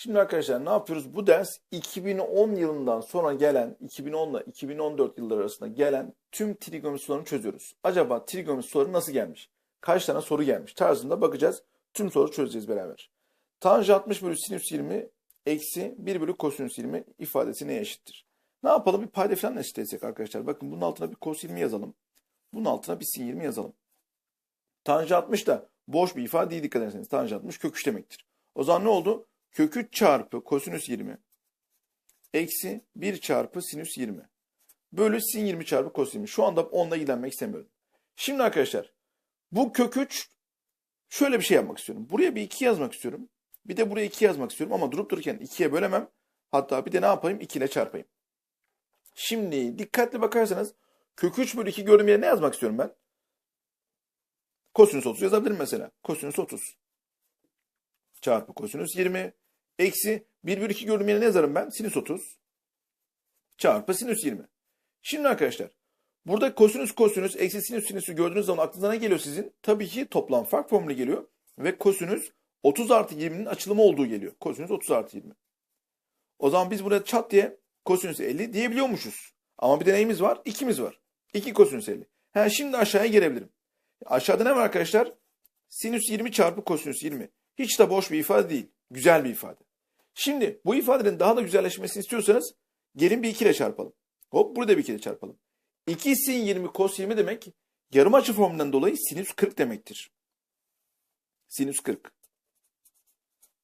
Şimdi arkadaşlar ne yapıyoruz? Bu ders 2010 yılından sonra gelen, 2010 ile 2014 yılları arasında gelen tüm trigonometri sorularını çözüyoruz. Acaba trigonometri soruları nasıl gelmiş? Kaç tane soru gelmiş? Tarzında bakacağız. Tüm soru çözeceğiz beraber. Tanjant 60 bölü sinüs 20 eksi 1 bölü kosinüs 20 ifadesi neye eşittir? Ne yapalım? Bir payda falan eşitlesek arkadaşlar. Bakın bunun altına bir kos 20 yazalım. Bunun altına bir sin 20 yazalım. Tanjant 60 da boş bir ifade değil dikkat ederseniz. Tanjant 60 kök 3 demektir. O zaman ne oldu? Kök 3 çarpı kosinüs 20 eksi 1 çarpı sinüs 20 bölü sin 20 çarpı kos 20. Şu anda onunla ilgilenmek istemiyorum. Şimdi arkadaşlar bu kök 3 şöyle bir şey yapmak istiyorum. Buraya bir 2 yazmak istiyorum. Bir de buraya 2 yazmak istiyorum ama durup dururken 2'ye bölemem. Hatta bir de ne yapayım? 2 ile çarpayım. Şimdi dikkatli bakarsanız kök 3 bölü 2 gördüğüm yere ne yazmak istiyorum ben? Kosinüs 30 yazabilirim mesela. Kosinüs 30 çarpı kosinüs 20 eksi 1 bölü 2 gördüğüm yere ne yazarım ben? Sinüs 30 çarpı sinüs 20. Şimdi arkadaşlar burada kosinüs kosinüs eksi sinüs sinüsü gördüğünüz zaman aklınıza ne geliyor sizin? Tabii ki toplam fark formülü geliyor. Ve kosinüs 30 artı 20'nin açılımı olduğu geliyor. Kosinüs 30 artı 20. O zaman biz burada çat diye kosinüs 50 diyebiliyormuşuz. Ama bir de neyimiz var? 2'miz var. 2 kosinüs 50. Ha, şimdi aşağıya gelebilirim. Aşağıda ne var arkadaşlar? Sinüs 20 çarpı kosinüs 20. Hiç de boş bir ifade değil. Güzel bir ifade. Şimdi bu ifadenin daha da güzelleşmesini istiyorsanız gelin bir 2 ile çarpalım. Hop burada bir 2 ile çarpalım. 2 sin 20 kos 20 demek yarım açı formülünden dolayı sinüs 40 demektir. Sinüs 40.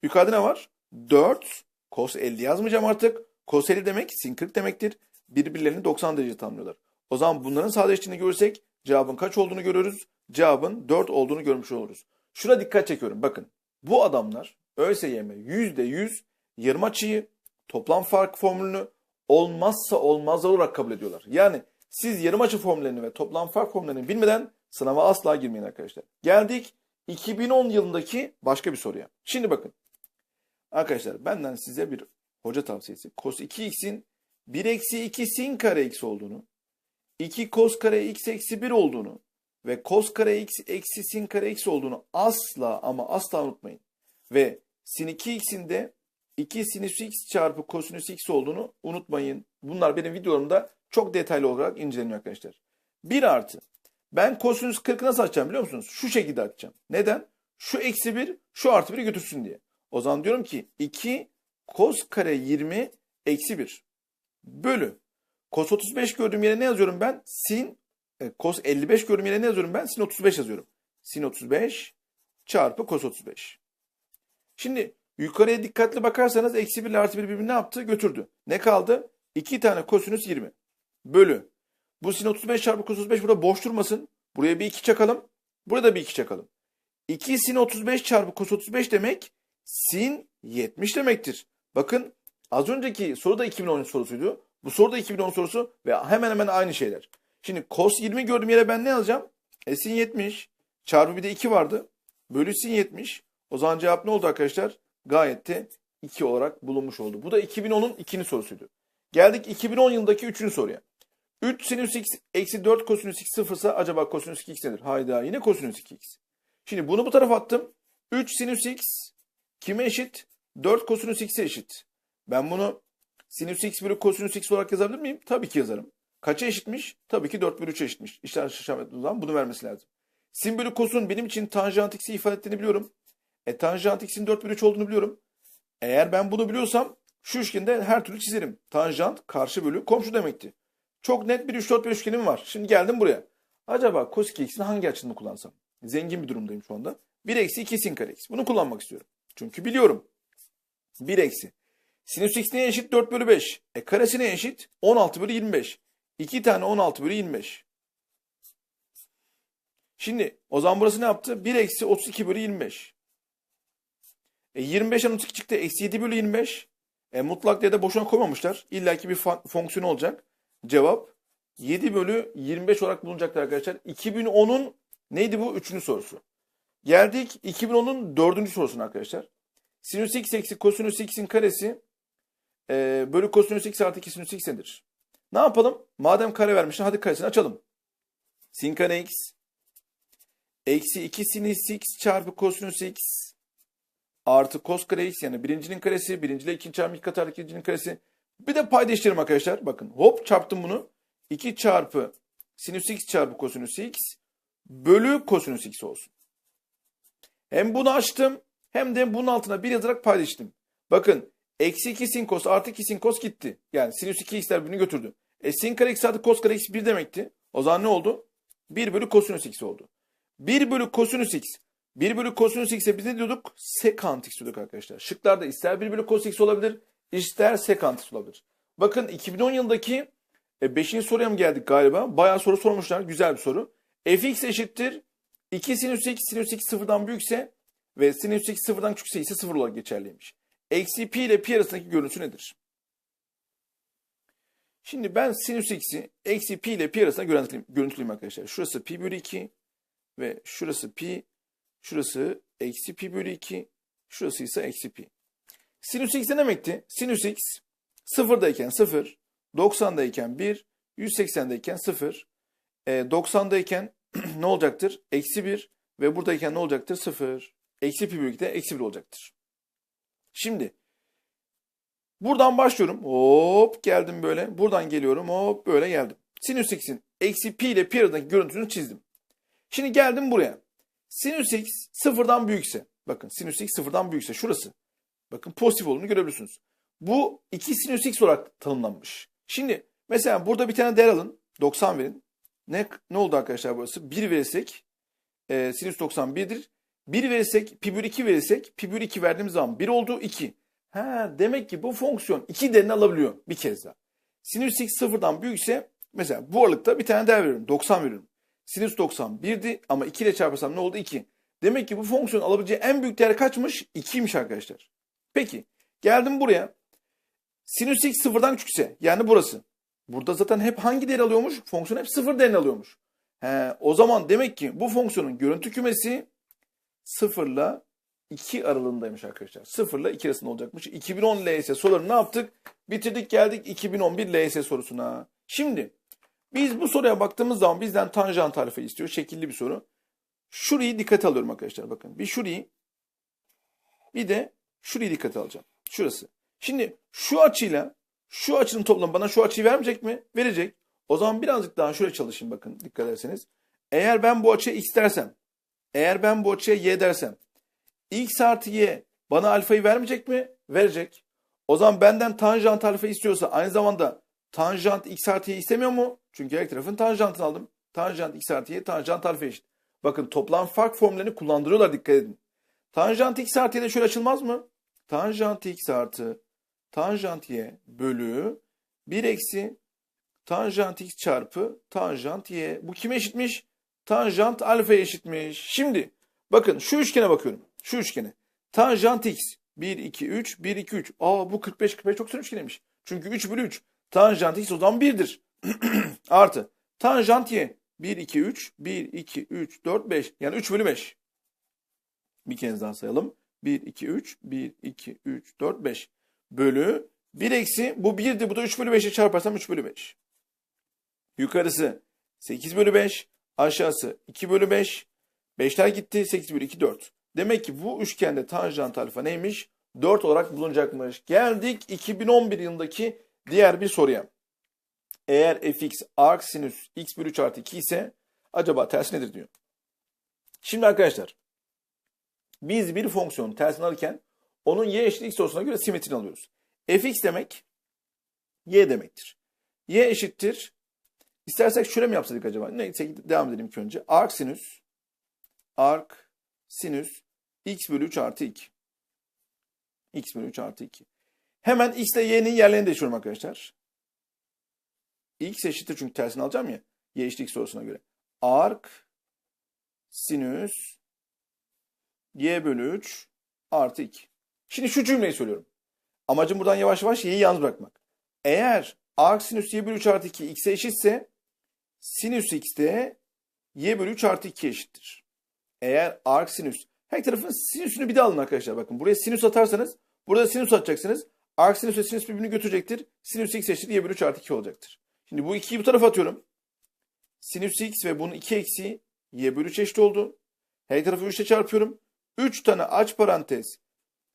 Yukarıda ne var? 4 kos 50 yazmayacağım artık. Kos 50 demek sin 40 demektir. Birbirlerini 90 derece tamamlıyorlar. O zaman bunların sadeleştiğini görürsek cevabın kaç olduğunu görürüz. Cevabın 4 olduğunu görmüş oluruz. Şuna dikkat çekiyorum. Bakın bu adamlar ÖSYM %100 yarım açıyı toplam fark formülünü olmazsa olmaz olarak kabul ediyorlar. Yani siz yarım açı formüllerini ve toplam fark formüllerini bilmeden sınava asla girmeyin arkadaşlar. Geldik 2010 yılındaki başka bir soruya. Şimdi bakın. Arkadaşlar benden size bir hoca tavsiyesi. Cos 2x'in 1 eksi 2 sin kare x olduğunu, 2 cos kare x eksi 1 olduğunu ve cos kare x eksi sin kare x olduğunu asla ama asla unutmayın. Ve sin 2x'in de 2 sinüs x çarpı kosinüs x olduğunu unutmayın. Bunlar benim videolarımda çok detaylı olarak inceleniyor arkadaşlar. 1 artı. Ben kosinüs 40'ı nasıl açacağım biliyor musunuz? Şu şekilde açacağım. Neden? Şu eksi 1, şu artı 1'i götürsün diye. O zaman diyorum ki 2 cos kare 20 eksi 1 bölü. Cos 35 gördüğüm yere ne yazıyorum ben? Sin e, cos 55 gördüğüm yere ne yazıyorum ben? Sin 35 yazıyorum. Sin 35 çarpı cos 35. Şimdi yukarıya dikkatli bakarsanız eksi 1 ile artı 1 birbirini yaptı? Götürdü. Ne kaldı? 2 tane kosinüs 20 bölü. Bu sin 35 çarpı cos 35 burada boş durmasın. Buraya bir 2 çakalım. Burada bir 2 çakalım. 2 sin 35 çarpı cos 35 demek sin 70 demektir. Bakın az önceki soru da 2013 sorusuydu. Bu soru da 2010 sorusu ve hemen hemen aynı şeyler. Şimdi cos 20 gördüğüm yere ben ne yazacağım? E sin 70 çarpı bir de 2 vardı. Bölü sin 70. O zaman cevap ne oldu arkadaşlar? Gayet de 2 olarak bulunmuş oldu. Bu da 2010'un ikinci sorusuydu. Geldik 2010 yılındaki üçüncü soruya. 3 sinüs x eksi 4 kosinüs x sıfırsa acaba kosinüs 2x nedir? Hayda yine kosinüs 2x. Şimdi bunu bu tarafa attım. 3 sinüs x kime eşit? 4 kosinüs x'e eşit. Ben bunu sinüs x bölü kosinüs x olarak yazabilir miyim? Tabii ki yazarım. Kaça eşitmiş? Tabii ki 4 bölü 3'e eşitmiş. İşler şaşırtmadığım zaman bunu vermesi lazım. Sin bölü kosun benim için tanjant x'i ifade ettiğini biliyorum. E tanjant x'in 4 bölü 3 olduğunu biliyorum. Eğer ben bunu biliyorsam şu üçgende her türlü çizerim. Tanjant karşı bölü komşu demekti. Çok net bir 3 4 5 üçgenim var. Şimdi geldim buraya. Acaba cos 2x'in hangi açılımı kullansam? Zengin bir durumdayım şu anda. 1 eksi 2 sin kare x. Bunu kullanmak istiyorum. Çünkü biliyorum. 1 eksi. Sinüs x neye eşit? 4 bölü 5. E karesi neye eşit? 16 bölü 25. 2 tane 16 bölü 25. Şimdi o zaman burası ne yaptı? 1 eksi 32 bölü 25. E 25'den 32 çıktı. Eksi 7 bölü 25. E mutlak değerde boşuna koymamışlar. İlla ki bir fonksiyon olacak. Cevap 7 bölü 25 olarak bulunacaktır arkadaşlar. 2010'un neydi bu? Üçüncü sorusu. Geldik 2010'un dördüncü sorusuna arkadaşlar. Sinüs x eksi kosinüs x'in karesi e, bölü kosinüs x artı 2 sinüs x nedir? Ne yapalım? Madem kare vermişler hadi karesini açalım. Sin kare x eksi 2 sinüs x çarpı kosinüs x artı cos kare x yani birincinin karesi, birinciyle ikinci çarpı iki katı ikincinin karesi. Bir de pay değiştirelim arkadaşlar. Bakın hop çarptım bunu. 2 çarpı sinüs x çarpı kosinüs x bölü kosinüs x olsun. Hem bunu açtım hem de bunun altına bir yazarak paylaştım. Bakın eksi 2 sin kos artı 2 sin kos gitti. Yani sinüs 2 x'ler birbirini götürdü. E sin kare x artı kos kare x 1 demekti. O zaman ne oldu? 1 bölü kosinüs x oldu. 1 bölü kosinüs x. 1 bölü kosinüs x'e biz ne diyorduk? Sekant x diyorduk arkadaşlar. Şıklarda ister 1 bölü cos x olabilir, ister sekant x olabilir. Bakın 2010 yılındaki 5. soruya mı geldik galiba? Bayağı soru sormuşlar. Güzel bir soru. fx eşittir 2 sinüs x, sinüs x sıfırdan büyükse ve sinüs x sıfırdan küçükse ise sıfır olarak geçerliymiş. Eksi pi ile pi arasındaki görüntüsü nedir? Şimdi ben sinüs x'i eksi pi ile pi arasında görüntüleyeyim, görüntüleyeyim arkadaşlar. Şurası pi bölü 2 ve şurası pi, şurası eksi pi bölü 2, şurası ise eksi pi. Sinüs x ne demekti? Sinüs x sıfırdayken 0, 90'dayken 1, 180'dayken 0, e, 90'dayken ne olacaktır? Eksi 1 ve buradayken ne olacaktır? 0. Eksi pi bölü 2'de eksi 1 olacaktır. Şimdi buradan başlıyorum. Hop geldim böyle. Buradan geliyorum. Hop böyle geldim. Sinüs x'in eksi pi ile pi arasındaki görüntüsünü çizdim. Şimdi geldim buraya. Sinüs x sıfırdan büyükse. Bakın sinüs x sıfırdan büyükse şurası. Bakın pozitif olduğunu görebilirsiniz. Bu 2 sinüs x olarak tanımlanmış. Şimdi mesela burada bir tane değer alın. 90 verin. Ne, ne oldu arkadaşlar burası? 1 verirsek e, sinüs 91'dir. 1 verirsek pi bölü 2 verirsek pi bölü 2 verdiğimiz zaman 1 oldu 2. Ha, demek ki bu fonksiyon 2 değerini alabiliyor bir kez daha. Sinüs x sıfırdan büyükse mesela bu aralıkta bir tane değer veriyorum. 90 veriyorum. Sinüs 90 1'di ama 2 ile çarparsam ne oldu? 2. Demek ki bu fonksiyon alabileceği en büyük değer kaçmış? 2'ymiş arkadaşlar. Peki geldim buraya. Sinüs x sıfırdan küçükse yani burası. Burada zaten hep hangi değer alıyormuş? Fonksiyon hep sıfır değerini alıyormuş. He, o zaman demek ki bu fonksiyonun görüntü kümesi sıfırla 2 aralığındaymış arkadaşlar. Sıfırla 2 arasında olacakmış. 2010 LYS soruları ne yaptık? Bitirdik geldik 2011 LYS sorusuna. Şimdi biz bu soruya baktığımız zaman bizden tanjant alfa istiyor. Şekilli bir soru. Şurayı dikkate alıyorum arkadaşlar bakın. Bir şurayı bir de şurayı dikkate alacağım. Şurası. Şimdi şu açıyla şu açının toplamı bana şu açıyı vermeyecek mi? Verecek. O zaman birazcık daha şöyle çalışın bakın dikkat ederseniz. Eğer ben bu açıya x dersem, eğer ben bu açıya y dersem, x artı y bana alfayı vermeyecek mi? Verecek. O zaman benden tanjant alfa istiyorsa aynı zamanda tanjant x artı y istemiyor mu? Çünkü her tarafın tanjantını aldım. Tanjant x artı y tanjant alfa eşit. Bakın toplam fark formüllerini kullandırıyorlar dikkat edin. Tanjant x artı y de şöyle açılmaz mı? Tanjant x artı tanjant y bölü 1 eksi tanjant x çarpı tanjant y. Bu kime eşitmiş? Tanjant alfa eşitmiş. Şimdi bakın şu üçgene bakıyorum. Şu üçgene. Tanjant x 1, 2, 3, 1, 2, 3. Aa bu 45, 45 çok üçgeniymiş. Çünkü 3 bölü 3. Tanjant x o zaman 1'dir. Artı tanjant y 1, 2, 3, 1, 2, 3, 4, 5. Yani 3 bölü 5. Bir kez daha sayalım. 1, 2, 3, 1, 2, 3, 4, 5 bölü 1 eksi bu 1'di bu da 3 bölü 5'e çarparsam 3 bölü 5. Yukarısı 8 bölü 5 aşağısı 2 bölü 5. 5'ler gitti 8 bölü 2 4. Demek ki bu üçgende tanjant alfa neymiş? 4 olarak bulunacakmış. Geldik 2011 yılındaki diğer bir soruya. Eğer fx arc sinüs x bölü 3 artı 2 ise acaba tersi nedir diyor. Şimdi arkadaşlar biz bir fonksiyon tersini alırken onun y eşit x sorusuna göre simetrini alıyoruz. fx demek y demektir. y eşittir. İstersek şöyle mi yapsaydık acaba? Neyse devam edelim ki önce. Arc sinüs arc sinüs x bölü 3 artı 2. x bölü 3 artı 2. Hemen x ile y'nin yerlerini değiştiriyorum arkadaşlar. X eşittir çünkü tersini alacağım ya. y eşit x sorusuna göre. Arc sinüs y bölü 3 artı 2. Şimdi şu cümleyi söylüyorum. Amacım buradan yavaş yavaş y'yi yalnız bırakmak. Eğer arc sinüs y bölü 3 artı 2 x'e eşitse sinüs x de y bölü 3 artı 2 eşittir. Eğer arc sinüs her tarafın sinüsünü bir de alın arkadaşlar. Bakın buraya sinüs atarsanız burada sinüs atacaksınız. Arc sinüs ve sinüs birbirini götürecektir. Sinüs x eşittir y bölü 3 artı 2 olacaktır. Şimdi bu 2'yi bu tarafa atıyorum. Sinüs x ve bunun 2 eksi y bölü 3 eşit oldu. Her tarafı 3 ile çarpıyorum. 3 tane aç parantez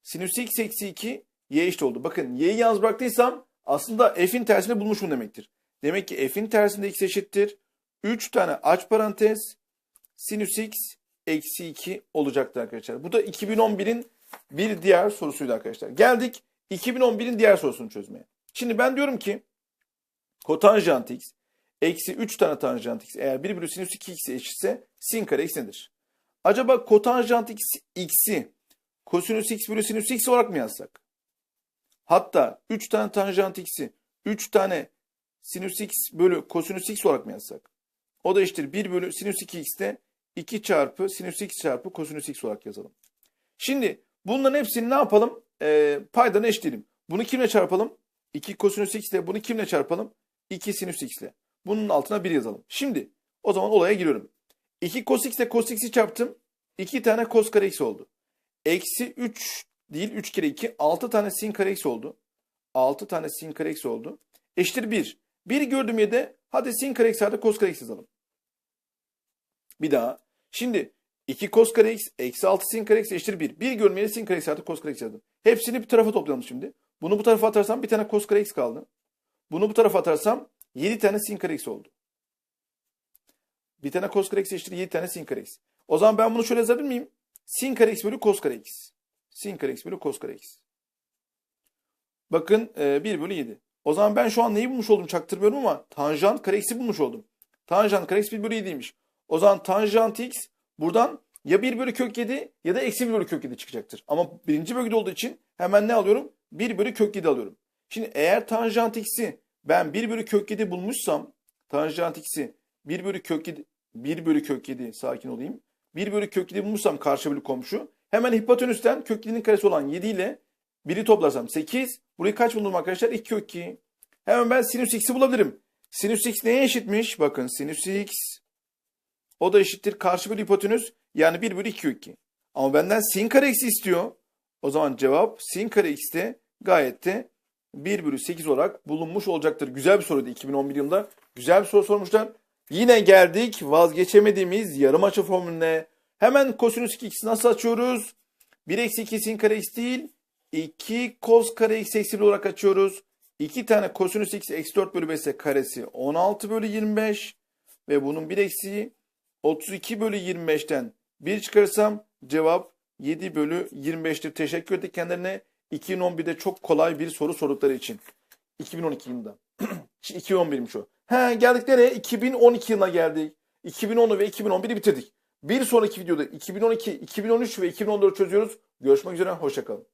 Sinüs x eksi 2 y eşit oldu. Bakın y'yi yalnız bıraktıysam aslında f'in tersini bulmuşum demektir. Demek ki f'in tersinde x eşittir. 3 tane aç parantez sinüs x eksi 2 olacaktı arkadaşlar. Bu da 2011'in bir diğer sorusuydu arkadaşlar. Geldik 2011'in diğer sorusunu çözmeye. Şimdi ben diyorum ki kotanjant x eksi 3 tane tanjant x eğer 1 bölü sinüs 2 x eşitse sin kare x nedir? Acaba kotanjant x x'i kosinüs x bölü sinüs x olarak mı yazsak? Hatta 3 tane tanjant x'i 3 tane sinüs x bölü kosinüs x olarak mı yazsak? O da eşittir 1 bölü sinüs 2x'te 2 çarpı sinüs x çarpı kosinüs x olarak yazalım. Şimdi bunların hepsini ne yapalım? Ee, paydanı eşitleyelim. Bunu kimle çarpalım? 2 kosinüs x ile bunu kimle çarpalım? 2 sinüs x ile. Bunun altına 1 yazalım. Şimdi o zaman olaya giriyorum. 2 cos x ile cos x'i çarptım. 2 tane cos kare x oldu. Eksi 3 değil 3 kere 2 6 tane sin kare x oldu. 6 tane sin kare x oldu. Eşittir 1. 1 gördüğüm yerde hadi sin kare x artı cos kare x yazalım. Bir daha. Şimdi 2 cos kare x eksi 6 sin kare x eşittir 1. 1 gördüğüm yerde sin kare x artı cos kare x yazdım. Hepsini bir tarafa toplayalım şimdi. Bunu bu tarafa atarsam bir tane cos kare x kaldı. Bunu bu tarafa atarsam 7 tane sin kare x oldu. Bir tane cos kare x eşittir 7 tane sin kare x. O zaman ben bunu şöyle yazabilir miyim? Sin kare x bölü cos kare x. Sin kare x bölü cos kare x. Bakın e, 1 bölü 7. O zaman ben şu an neyi bulmuş oldum çaktırmıyorum ama tanjant kare x'i bulmuş oldum. Tanjant kare x 1 bölü 7'ymiş. O zaman tanjant x buradan ya 1 bölü kök 7 ya da eksi 1 bölü kök 7 çıkacaktır. Ama birinci bölgede olduğu için hemen ne alıyorum? 1 bölü kök 7 alıyorum. Şimdi eğer tanjant x'i ben 1 bölü kök 7 bulmuşsam tanjant x'i 1 bölü kök 7 1 bölü kök 7 sakin olayım. 1 bölü kök 7 bulmuşsam karşı bölü komşu. Hemen hipotenüsten kök 7'nin karesi olan 7 ile 1'i toplarsam 8. Burayı kaç buldum arkadaşlar? 2 kök 2. Hemen ben sinüs x'i bulabilirim. Sinüs x neye eşitmiş? Bakın sinüs x. O da eşittir karşı bölü hipotenüs. Yani 1 bölü 2 kök 2. Ama benden sin kare x'i istiyor. O zaman cevap sin kare x de gayet de 1 bölü 8 olarak bulunmuş olacaktır. Güzel bir soruydu 2011 yılında. Güzel bir soru sormuşlar. Yine geldik vazgeçemediğimiz yarım açı formülüne. Hemen kosinüs 2x'i nasıl açıyoruz? 1 eksi 2 sin kare x değil. 2 cos kare x eksi 1 olarak açıyoruz. 2 tane kosinüs x eksi 4 bölü 5 ise karesi 16 bölü 25. Ve bunun bir eksiği 32 bölü 25'ten 1 çıkarırsam cevap 7 bölü 25'tir. Teşekkür ettik kendilerine. 2011'de çok kolay bir soru sordukları için. 2012 yılında. 2011'miş o. He geldik nereye? 2012 yılına geldik. 2010'u ve 2011'i bitirdik. Bir sonraki videoda 2012, 2013 ve 2014 çözüyoruz. Görüşmek üzere. Hoşçakalın.